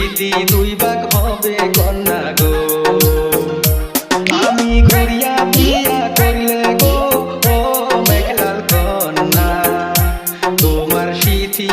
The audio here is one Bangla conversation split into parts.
দিদি দুই ভাগ হবে কন্যা গো। আমি ঘুরিয়া বিয়া করলে গো, ও মেঘলাল কন্যা। তোমার সিথি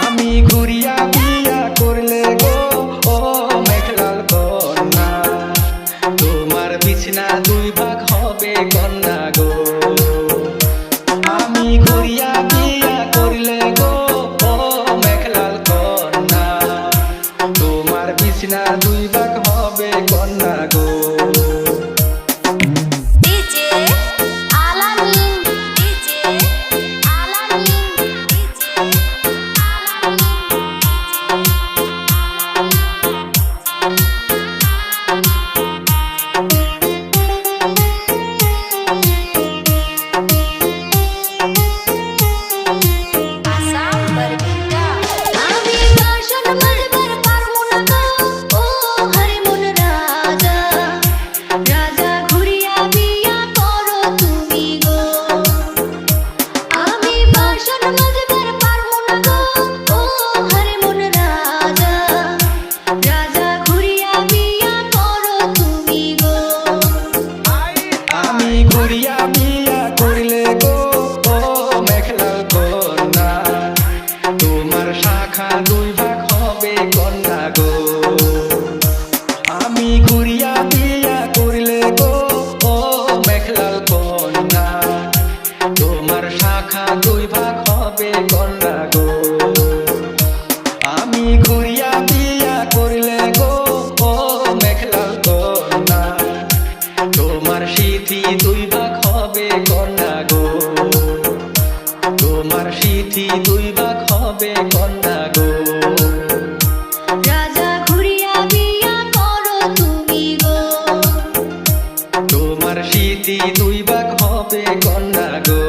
আমি ঘুরিয়া বিয়া করলে গো ও মেঘলাল কন্যা। তোমার বিছনা দুই ভাগ হবে কন্যা আমার শাখা দুই ভাগ হবে কন্যা গো। আমি ঘুরিয়া বিয়া করিলে গো, ও মেঘলাল কন্যা। তোমার শাখা দুই ভাগ হবে কন্যা গো। আমি ঘুরিয়া করিলে গো, ও মেঘলাল কন্যা। তোমার দুই ভাগ হবে কন্যা গো। তোমার দুই তোমার স্মৃতি দুই ভাগ হবে কন্যা গো।